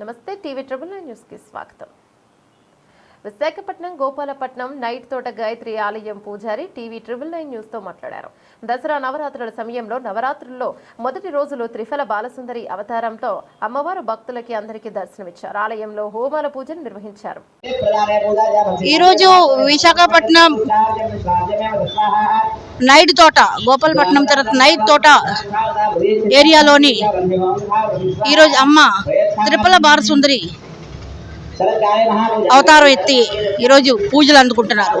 నమస్తే TV triple nine న్యూస్కి స్వాగతం. విశాఖపట్నం గోపాలపట్నం నైట్ తోట గాయత్రి ఆలయం పూజారి టీవీ ట్రిబుల్ నైన్ న్యూస్తో మాట్లాడారు. దసరా నవరాత్రుల సమయంలో నవరాత్రుల్లో మొదటి రోజులు త్రిఫల బాలసుందరి అవతారంతో అమ్మవారు భక్తులకి అందరికీ దర్శనమిచ్చారు. ఆలయంలో హోమాల పూజను నిర్వహించారు. ఈరోజు విశాఖపట్నం నైట్ తోట గోపాలపట్నం తర్వాత నైట్ తోట ఏరియాలోని ఈరోజు అమ్మ త్రిపుల బాలసుందరి అవతారం ఎత్తి ఈరోజు పూజలు అందుకుంటున్నారు.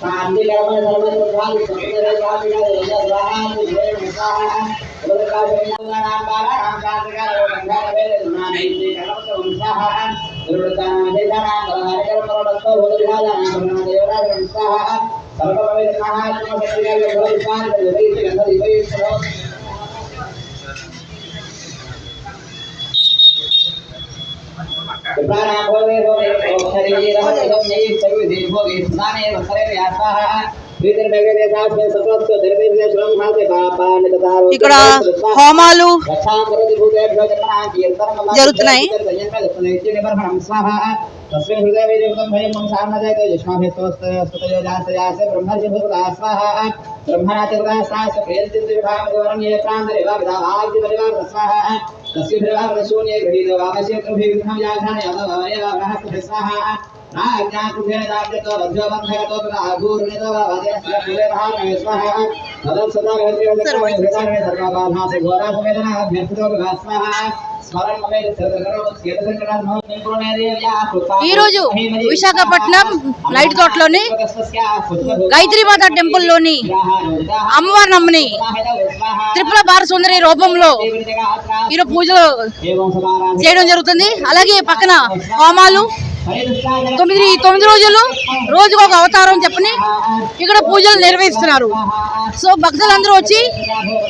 సాంతికరమైన సర్వదుర్గాలు ప్రాణ భోగే భోగే ఇక్కడ హోమాలు జరుగుతున్నాయి. तस्मिन् हृदये वेदयुक्तं भयं मम सामनजयते युष्माभिस्तोस्तुतयोजासयासे ब्रह्मर्षि भूतदा स्वाहा ब्रह्मणातिर्दासास्य प्रियन्तिर्विभागवरं ये प्रान्तरेवा विदाभाग्यपरिवार स्वाहा तस्य विभागशून्ये गृहीतो वामशेत्रभिविघ्नं याघाने अवयव बृहस्पति स्वाहा नाज्ञाकृभेण दाव्यतो रज्जो बन्धगतो आघूर्णितो वादेनस्य पुरे भावे स्वाहा तदं सदा वेद्योदकामे सर्वबाधासे घोरासवेदना अभ्यर्थितो विभा स्वाहा स्मरण ममे सर्वकरो स्येतसंकटात्मो ఈరోజు విశాఖపట్నం నైట్ తోటలోని గాయత్రీమాత టెంపుల్లోని అమ్మవారి నమ్మని త్రిపుల బాలసుందరి రూపంలో ఈరోజు పూజలు చేయడం జరుగుతుంది. అలాగే పక్కన హోమాలు. తొమ్మిది తొమ్మిది రోజులు రోజుకు ఒక అవతారం చెప్పని ఇక్కడ పూజలు నిర్వహిస్తున్నారు. సో భక్తులందరూ వచ్చి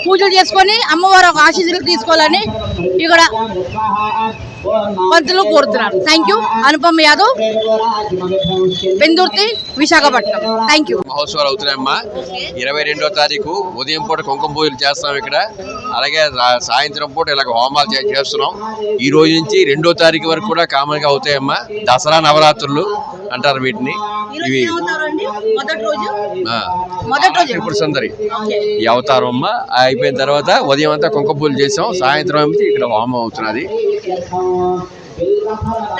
పూజలు చేసుకొని అమ్మవారి ఒక ఆశీస్సులు తీసుకోవాలని ఇక్కడ పంతులు కోరుతున్నారు. Thank you Anupam Yadav Pendurthi Visakhapatnam. Thank you మహోత్సవాలు అవుతున్నాయమ్మా. ఇరవై రెండో తారీఖు ఉదయం పూట కుంకుమ పూజలు చేస్తాం ఇక్కడ. అలాగే సాయంత్రం పూట ఇలాగ హోమాలు చేస్తున్నాం. ఈ రోజు నుంచి రెండో తారీఖు వరకు కూడా కామన్గా అవుతాయమ్మా. దసరా నవరాత్రులు అంటారు వీటిని. ఇవి మొదటి రోజు? ఆ, మొదటి రోజు. త్రిపుర సుందరి. ఈ అవతారం అమ్మ అయిపోయిన తర్వాత ఉదయం అంతా కుంకుమ పూజలు చేసాం. సాయంత్రం ఇక్కడ హోమం అవుతున్నది.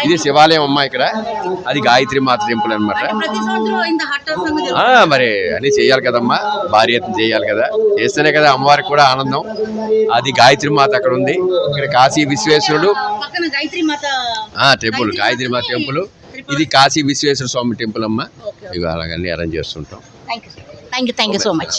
ఇది శివాలయం అమ్మ ఇక్కడ. అది గాయత్రి మాత టెంపుల్ ఆ, మరి అన్ని చేయాలి కదమ్మా. భారీ చేయాలి కదా. చేస్తేనే కదా అమ్మవారికి కూడా ఆనందం. అది గాయత్రి మాత అక్కడ ఉంది. ఇక్కడ కాశీ విశ్వేశ్వరుడు. టెంపుల్. గాయత్రి మాత టెంపుల్. ఇది కాశీ విశ్వేశ్వర స్వామి టెంపుల్ అమ్మ. ఇవి అలాగన్నీ అరేంజ్ చేస్తుంటాం. Thank you thank you so much